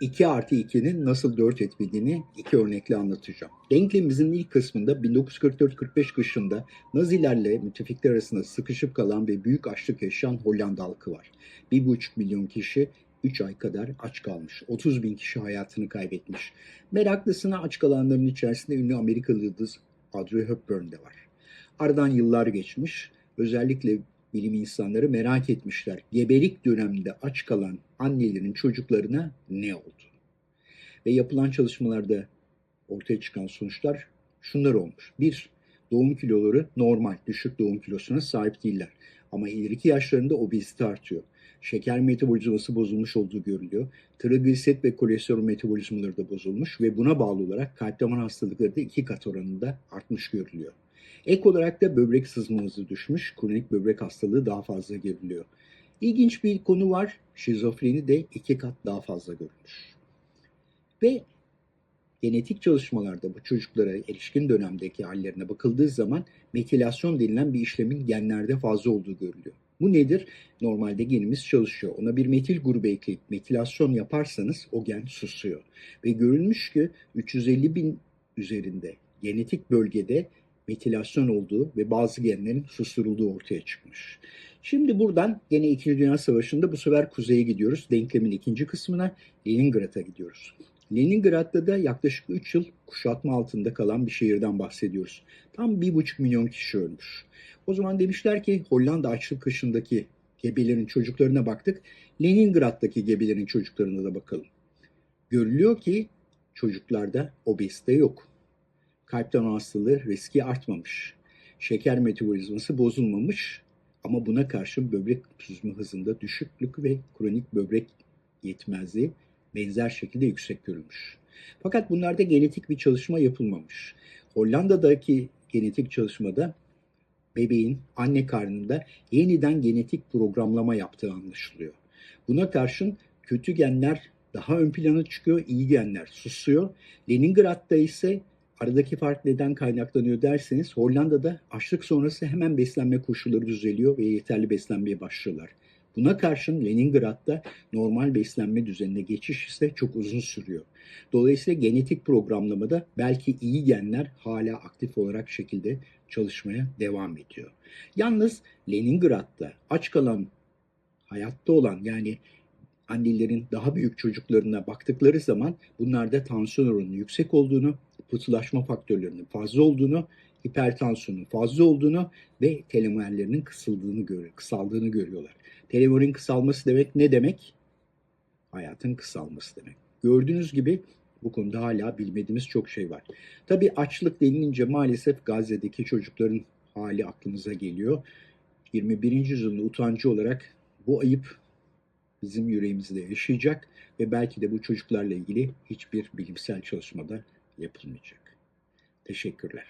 2 artı 2'nin nasıl 4 etmediğini iki örnekle anlatacağım. Denklemimizin ilk kısmında 1944-45 kışında Nazilerle müttefikler arasında sıkışıp kalan ve büyük açlık yaşayan Hollanda halkı var. 1,5 milyon kişi 3 ay kadar aç kalmış. 30 bin kişi hayatını kaybetmiş. Meraklısına aç kalanların içerisinde ünlü Amerikalı yıldız Audrey Hepburn de var. Aradan yıllar geçmiş. Özellikle bilim insanları merak etmişler. Gebelik döneminde aç kalan annelerin çocuklarına ne oldu? Ve yapılan çalışmalarda ortaya çıkan sonuçlar şunlar olmuş. Bir, doğum kiloları normal, düşük doğum kilosuna sahip değiller. Ama ileriki yaşlarında obezite artıyor. Şeker metabolizması bozulmuş olduğu görülüyor. Trigliserit ve kolesterol metabolizmaları da bozulmuş ve buna bağlı olarak kalp damar hastalıkları da iki kat oranında artmış görülüyor. Ek olarak da böbrek sızma düşmüş, kronik böbrek hastalığı daha fazla görülüyor. İlginç bir konu var, şizofreni de iki kat daha fazla görülmüş. Ve genetik çalışmalarda bu çocuklara erişkin dönemdeki hallerine bakıldığı zaman metilasyon denilen bir işlemin genlerde fazla olduğu görülüyor. Bu nedir? Normalde genimiz çalışıyor. Ona bir metil grubu ekleyip metilasyon yaparsanız o gen susuyor. Ve görülmüş ki 350 bin üzerinde genetik bölgede metilasyon olduğu ve bazı genlerin susturulduğu ortaya çıkmış. Şimdi buradan gene 2. Dünya Savaşı'nda bu sefer kuzeye gidiyoruz. Denklemin ikinci kısmına Leningrad'a gidiyoruz. Leningrad'da da yaklaşık 3 yıl kuşatma altında kalan bir şehirden bahsediyoruz. Tam 1,5 milyon kişi ölmüş. O zaman demişler ki Hollanda açlık kışındaki gebelerin çocuklarına baktık. Leningrad'daki gebelerin çocuklarına da bakalım. Görülüyor ki çocuklarda obezite yok. Kalp damar hastalığı riski artmamış. Şeker metabolizması bozulmamış ama buna karşın böbrek süzme hızında düşüklük ve kronik böbrek yetmezliği benzer şekilde yüksek görülmüş. Fakat bunlarda genetik bir çalışma yapılmamış. Hollanda'daki genetik çalışmada bebeğin anne karnında yeniden genetik programlama yaptığı anlaşılıyor. Buna karşın kötü genler daha ön plana çıkıyor, iyi genler susuyor. Leningrad'da ise aradaki fark neden kaynaklanıyor derseniz Hollanda'da açlık sonrası hemen beslenme koşulları düzeliyor ve yeterli beslenmeye başlıyorlar. Buna karşın Leningrad'da normal beslenme düzenine geçiş ise çok uzun sürüyor. Dolayısıyla genetik programlamada belki iyi genler hala aktif olarak şekilde çalışmaya devam ediyor. Yalnız Leningrad'da aç kalan, hayatta olan yani annelerin daha büyük çocuklarına baktıkları zaman bunlarda tansiyon oranının yüksek olduğunu, pıhtılaşma faktörlerinin fazla olduğunu, hipertansiyonun fazla olduğunu ve telomerlerinin kısıldığını görüyor, kısaldığını görüyorlar. Telomerin kısalması demek ne demek? Hayatın kısalması demek. Gördüğünüz gibi bu konuda hala bilmediğimiz çok şey var. Tabii açlık denilince maalesef Gazze'deki çocukların hali aklımıza geliyor. 21. yüzyılın utancı olarak bu ayıp bizim yüreğimizde yaşayacak ve belki de bu çocuklarla ilgili hiçbir bilimsel çalışmada yapılmayacak. Teşekkürler.